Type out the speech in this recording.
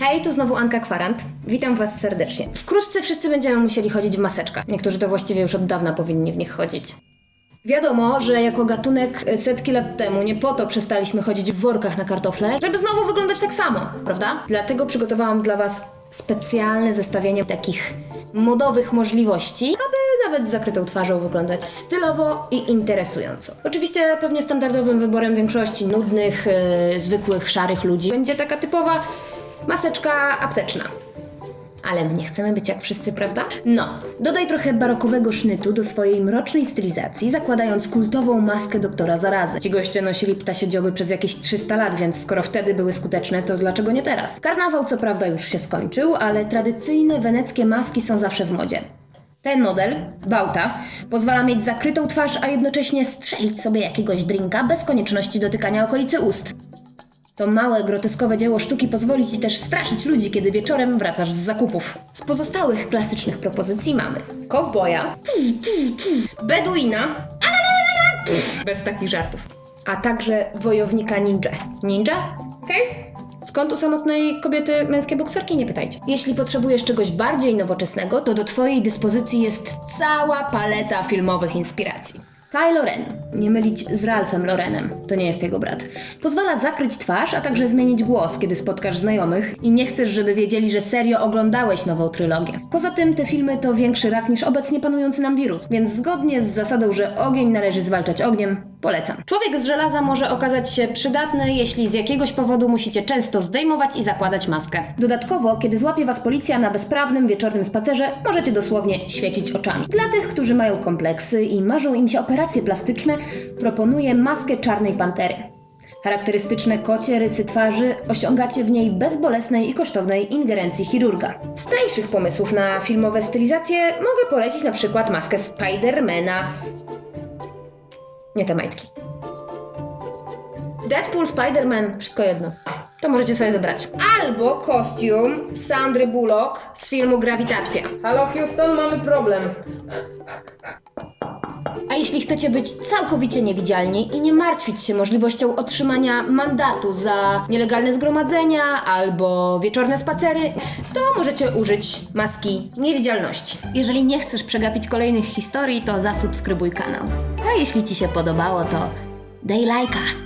Hej, tu znowu Anka Kwarant. Witam Was serdecznie. Wkrótce wszyscy będziemy musieli chodzić w maseczkach. Niektórzy to właściwie już od dawna powinni w nich chodzić. Wiadomo, że jako gatunek e, setki lat temu nie po to przestaliśmy chodzić w workach na kartofle, żeby znowu wyglądać tak samo, prawda? Dlatego przygotowałam dla Was specjalne zestawienie takich modowych możliwości, aby nawet z zakrytą twarzą wyglądać stylowo i interesująco. Oczywiście pewnie standardowym wyborem większości nudnych, e, zwykłych, szarych ludzi będzie taka typowa maseczka apteczna. Ale my nie chcemy być jak wszyscy, prawda? No, dodaj trochę barokowego sznytu do swojej mrocznej stylizacji, zakładając kultową maskę doktora zarazy. Ci goście nosili ptasie dzioby przez jakieś 300 lat, więc skoro wtedy były skuteczne, to dlaczego nie teraz? Karnawał co prawda już się skończył, ale tradycyjne weneckie maski są zawsze w modzie. Ten model, Bauta, pozwala mieć zakrytą twarz, a jednocześnie strzelić sobie jakiegoś drinka bez konieczności dotykania okolicy ust. To małe, groteskowe dzieło sztuki pozwoli Ci też straszyć ludzi, kiedy wieczorem wracasz z zakupów. Z pozostałych klasycznych propozycji mamy kowboja, beduina, bez takich żartów, a także wojownika ninja. Ninja? Okej? Skąd u samotnej kobiety męskie bokserki? Nie pytajcie. Jeśli potrzebujesz czegoś bardziej nowoczesnego, to do Twojej dyspozycji jest cała paleta filmowych inspiracji. Kylo Ren, nie mylić z Ralphem Lorenem, to nie jest jego brat, pozwala zakryć twarz, a także zmienić głos, kiedy spotkasz znajomych i nie chcesz, żeby wiedzieli, że serio oglądałeś nową trylogię. Poza tym te filmy to większy rak niż obecnie panujący nam wirus, więc zgodnie z zasadą, że ogień należy zwalczać ogniem, polecam. Człowiek z żelaza może okazać się przydatny, jeśli z jakiegoś powodu musicie często zdejmować i zakładać maskę. Dodatkowo, kiedy złapie was policja na bezprawnym wieczornym spacerze, możecie dosłownie świecić oczami. Dla tych, którzy mają kompleksy i marzą im się operacje plastyczne, proponuję maskę czarnej pantery. Charakterystyczne kocie rysy twarzy osiągacie w niej bezbolesnej i kosztownej ingerencji chirurga. Z tańszych pomysłów na filmowe stylizacje mogę polecić na przykład maskę Spidermana. Nie te majtki. Deadpool, Spider-Man, wszystko jedno. To możecie sobie wybrać. Albo kostium Sandry Bullock z filmu Grawitacja. Halo Houston, mamy problem. A jeśli chcecie być całkowicie niewidzialni i nie martwić się możliwością otrzymania mandatu za nielegalne zgromadzenia albo wieczorne spacery, to możecie użyć maski niewidzialności. Jeżeli nie chcesz przegapić kolejnych historii, to zasubskrybuj kanał. A jeśli Ci się podobało, to daj lajka.